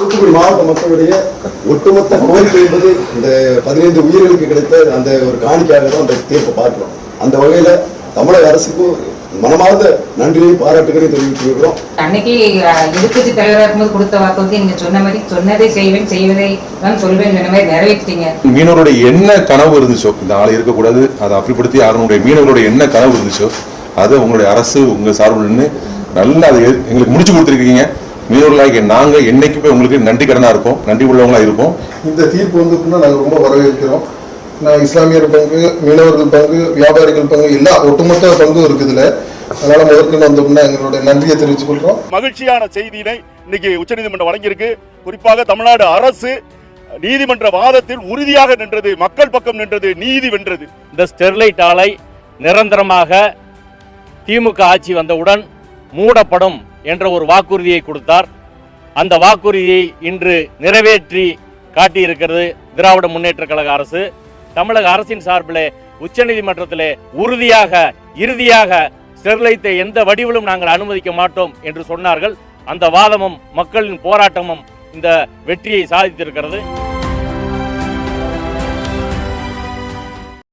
தூத்துக்குடி மாவட்ட மக்களுடைய ஒட்டுமொத்த கோரிக்கை என்பது இந்த பதினைந்து உயிர்களுக்கு கிடைத்த அந்த ஒரு காணிக்கையாக தான் அந்த தீர்ப்பை பார்க்கிறோம். அந்த வகையில தமிழக அரசுக்கும் மனமார்ந்த நன்றியையும் பாராட்டுகளையும் தெரிவித்துக்கிறோம் அன்னைக்கு அஹ், எதிர்க்கட்சி தலைவராக இருக்கும்போது கொடுத்த வாக்குறுதி நீங்க சொன்ன மாதிரி சொன்னதை செய்வேன் செய்வதை தான் சொல்வேன் சொன்ன மாதிரி நிறைவேற்றிட்டீங்க. மீனவருடைய என்ன கனவு இருந்துச்சோ இந்த ஆள் இருக்கக்கூடாது அதை அப்பிப்படுத்தி யாருடைய மீனவருடைய என்ன கனவு இருந்துச்சோ அதை உங்களுடைய அரசு உங்க சார்பில் நின்று நல்லா அதை எங்களுக்கு முடிச்சு கொடுத்துருக்கீங்க. மீனவர்களாகிய நாங்க என்னைக்குமே உங்களுக்கு நன்றி கடனா இருப்போம். நன்றி உள்ளவங்களா இருப்போம். இந்த தீர்ப்பு வந்து நாங்கள் ரொம்ப வரவேற்கிறோம். நான் இஸ்லாமியர் பங்கு மீனவர்கள் பங்கு வியாபாரிகள் பங்கு எல்லா ஒட்டுமொத்த பங்கும் இருக்குதுல. அதனால முதற்கொண்டு வந்தோம்னா எங்களுடைய நன்றியை தெரிவித்துக் கொள்றோம் மகிழ்ச்சியான செய்தியினை இன்னைக்கு உச்சநீதிமன்றம் வழங்கியிருக்கு. குறிப்பாக தமிழ்நாடு அரசு நீதிமன்ற வாதத்தில் உறுதியாக நின்றது மக்கள் பக்கம் நின்றது நீதி வென்றது. இந்த ஸ்டெர்லைட் ஆலை நிரந்தரமாக திமுக ஆட்சி வந்தவுடன் மூடப்படும். என்ற ஒரு வாக்குறுதியை கொடுத்தார். அந்த வாக்குறுதியை இன்று நிறைவேற்றி காட்டியிருக்கிறது திராவிட முன்னேற்ற கழக அரசு. தமிழக அரசின் சார்பிலே உச்சநீதிமன்றத்திலே உறுதியாக இறுதியாக ஸ்டெர்லைட்டை எந்த வடிவிலும் நாங்கள் அனுமதிக்க மாட்டோம் என்று சொன்னார்கள். அந்த வாதமும் மக்களின் போராட்டமும் இந்த வெற்றியை சாதித்திருக்கிறது.